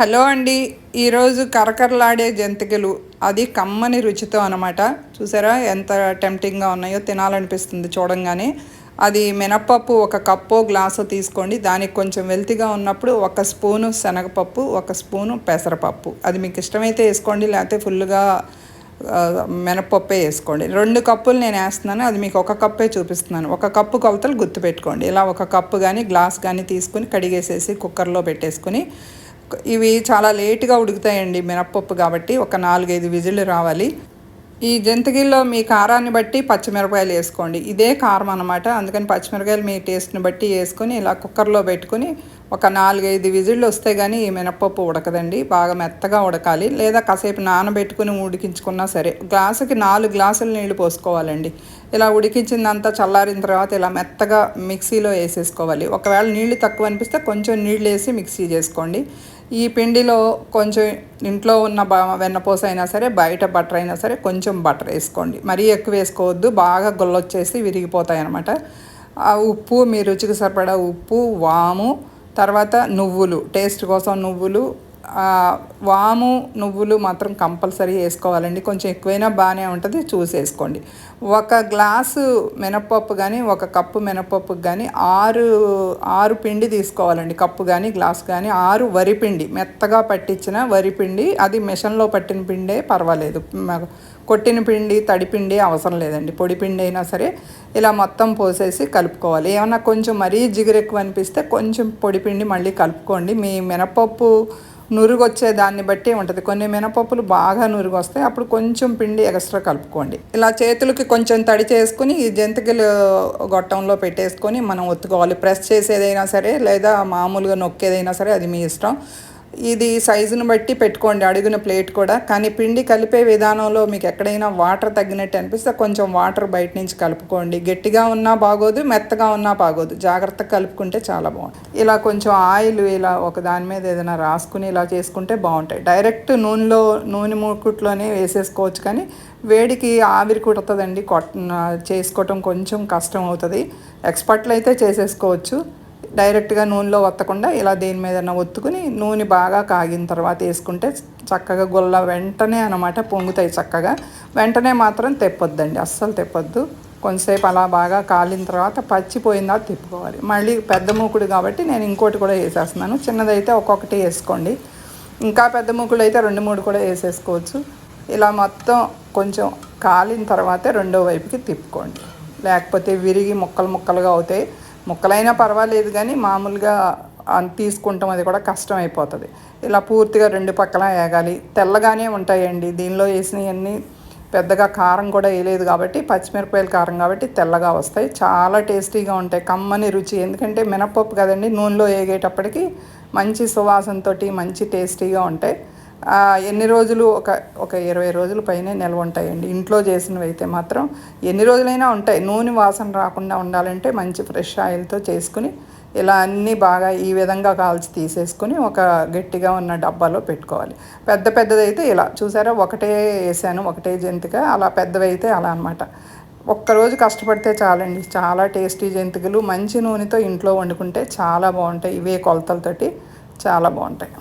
Hello అండి ఈరోజు కరకరలాడే జంతికలు అది కమ్మని రుచితో అనమాట చూసారా ఎంత టెంప్టింగ్గా ఉన్నాయో తినాలనిపిస్తుంది చూడంగానే. అది మినప్పప్పు ఒక కప్పు గ్లాసు తీసుకోండి దానికి కొంచెం వెల్తిగా ఉన్నప్పుడు ఒక స్పూను శనగపప్పు ఒక స్పూను పెసరపప్పు. అది మీకు ఇష్టమైతే వేసుకోండి లేకపోతే ఫుల్గా మినపప్పే వేసుకోండి. రెండు కప్పులు నేను వేస్తున్నాను అది మీకు ఒక కప్పే చూపిస్తున్నాను. ఒక కప్పు కొలతలు గుర్తుపెట్టుకోండి. ఇలా ఒక కప్పు కానీ గ్లాస్ కానీ తీసుకుని కడిగేసేసి కుక్కర్లో పెట్టేసుకుని ఇవి చాలా లేటుగా ఉడుకుతాయండి మినప్పప్పు కాబట్టి ఒక నాలుగైదు విజిల్లు రావాలి. ఈ జంతికల్లో మీ కారాన్ని బట్టి పచ్చిమిరపకాయలు వేసుకోండి. ఇదే కారం అనమాట అందుకని పచ్చిమిరపకాయలు మీ టేస్ట్ని బట్టి వేసుకొని ఇలా కుక్కర్లో పెట్టుకుని ఒక నాలుగైదు విజిల్లు వస్తే కానీ ఈ మినప్పప్పు ఉడకదండి. బాగా మెత్తగా ఉడకాలి. లేదా కాసేపు నానబెట్టుకుని ఉడికించుకున్నా సరే గ్లాసుకి నాలుగు గ్లాసులు నీళ్ళు పోసుకోవాలండి. ఇలా ఉడికించిందంతా చల్లారిన తర్వాత ఇలా మెత్తగా మిక్సీలో వేసేసుకోవాలి. ఒకవేళ నీళ్ళు తక్కువ అనిపిస్తే కొంచెం నీళ్ళు వేసి మిక్సీ చేసుకోండి. ఈ పిండిలో కొంచెం ఇంట్లో ఉన్న వెన్నపూస అయినా సరే బయట బటర్ అయినా సరే కొంచెం బటర్ వేసుకోండి. మరీ ఎక్కువ వేసుకోవద్దు బాగా గొల్లొచ్చేసి విరిగిపోతాయి అనమాట ఆ ఉప్పు మీ రుచికి సరిపడా ఉప్పు వాము తర్వాత నువ్వులు టేస్ట్ కోసం నువ్వులు వాము నువ్వులు మాత్రం కంపల్సరీ వేసుకోవాలండి. కొంచెం ఎక్కువైనా బాగానే ఉంటుంది చూసి వేసుకోండి. ఒక గ్లాసు మినపప్పు కానీ ఒక కప్పు మినప్పప్పు కానీ ఆరు ఆరు పిండి తీసుకోవాలండి. కప్పు కానీ గ్లాస్ కానీ ఆరు వరిపిండి మెత్తగా పట్టించిన వరిపిండి అది మిషన్లో పట్టిన పిండే పర్వాలేదు. కొట్టిన పిండి తడిపిండి అవసరం లేదండి. పొడి పిండి అయినా సరే ఇలా మొత్తం పోసేసి కలుపుకోవాలి. ఏమన్నా కొంచెం మరీ జిగురు ఎక్కువ అనిపిస్తే కొంచెం పొడి పిండి మళ్ళీ కలుపుకోండి. మీ మినపప్పు నురుగు వచ్చే దాన్ని బట్టి ఉంటుంది. కొన్ని మినపప్పులు బాగా నురుగు వస్తాయి అప్పుడు కొంచెం పిండి ఎక్స్ట్రా కలుపుకోండి. ఇలా చేతులకి కొంచెం తడి చేసుకుని ఈ జంతికలు గొట్టంలో పెట్టేసుకొని మనం ఒత్తుకోవాలి. ప్రెస్ చేసేదైనా సరే లేదా మామూలుగా నొక్కేదైనా సరే అది మీ ఇష్టం. ఇది సైజును బట్టి పెట్టుకోండి అడుగున ప్లేట్ కూడా. కానీ పిండి కలిపే విధానంలో మీకు ఎక్కడైనా వాటర్ తగ్గినట్టు అనిపిస్తే కొంచెం వాటర్ బయట నుంచి కలుపుకోండి. గట్టిగా ఉన్నా బాగోదు మెత్తగా ఉన్నా బాగోదు. జాగ్రత్తగా కలుపుకుంటే చాలా బాగుంటుంది. ఇలా కొంచెం ఆయిల్ ఇలా ఒక దాని మీద ఏదైనా రాసుకుని ఇలా చేసుకుంటే బాగుంటాయి. డైరెక్ట్ నూనెలో నూనె మూకుట్లోనే వేసేసుకోవచ్చు కానీ వేడికి ఆవిరి కుడుతుందండి. కొట్ చేసుకోవటం కొంచెం కష్టం అవుతుంది. ఎక్స్పర్ట్లు అయితే చేసేసుకోవచ్చు. డైరెక్ట్గా నూనెలో వత్తకుండా ఇలా దేని మీదన్నా ఒత్తుకుని నూనె బాగా కాగిన తర్వాత వేసుకుంటే చక్కగా గుల్ల వెంటనే అనమాట పొంగుతాయి చక్కగా. వెంటనే మాత్రం తెప్పొద్దండి అస్సలు తెప్పొద్దు. కొంతసేపు అలా బాగా కాలిన తర్వాత పచ్చిపోయిందా తిప్పుకోవాలి. మళ్ళీ పెద్ద మూకుడు కాబట్టి నేను ఇంకోటి కూడా వేసేస్తున్నాను. చిన్నదైతే ఒక్కొక్కటి వేసుకోండి. ఇంకా పెద్ద మూకుడు అయితే రెండు మూడు కూడా వేసేసుకోవచ్చు. ఇలా మొత్తం కొంచెం కాలిన తర్వాతే రెండో వైపుకి తిప్పుకోండి. లేకపోతే విరిగి ముక్కలు ముక్కలుగా అవుతాయి. ముక్కలైనా పర్వాలేదు కానీ మామూలుగా తీసుకుంటాం అది కూడా కష్టం అయిపోతుంది ఇలా పూర్తిగా రెండు పక్కల వేగాలి తెల్లగానే ఉంటాయండి. దీనిలో వేసినవన్నీ పెద్దగా కారం కూడా వేయలేదు కాబట్టి పచ్చిమిరపకాయలు కారం కాబట్టి తెల్లగా వస్తాయి. చాలా టేస్టీగా ఉంటాయి. కమ్మని రుచి. ఎందుకంటే మినపప్పు కదండి నూనెలో వేగేటప్పటికి మంచి సువాసనతోటి మంచి టేస్టీగా ఉంటాయి. ఎన్ని రోజులు? ఒక ఒక ఇరవై రోజుల పైనే నిల్వ ఉంటాయండి. ఇంట్లో చేసినవి అయితే మాత్రం ఎన్ని రోజులైనా ఉంటాయి. నూనె వాసన రాకుండా ఉండాలంటే మంచి ఫ్రెష్ ఆయిల్తో చేసుకుని ఇలా అన్నీ బాగా ఈ విధంగా కాల్చి తీసేసుకుని ఒక గట్టిగా ఉన్న డబ్బాలో పెట్టుకోవాలి. పెద్ద పెద్దదైతే ఇలా చూసారా? ఒకటే వేసాను ఒకటే జంతిక అలా పెద్దవైతే అలా అనమాట ఒక్కరోజు కష్టపడితే చాలండి. చాలా టేస్టీ జంతికలు. మంచి నూనెతో ఇంట్లో వండుకుంటే చాలా బాగుంటాయి. ఇవే కొలతలతోటి చాలా బాగుంటాయి.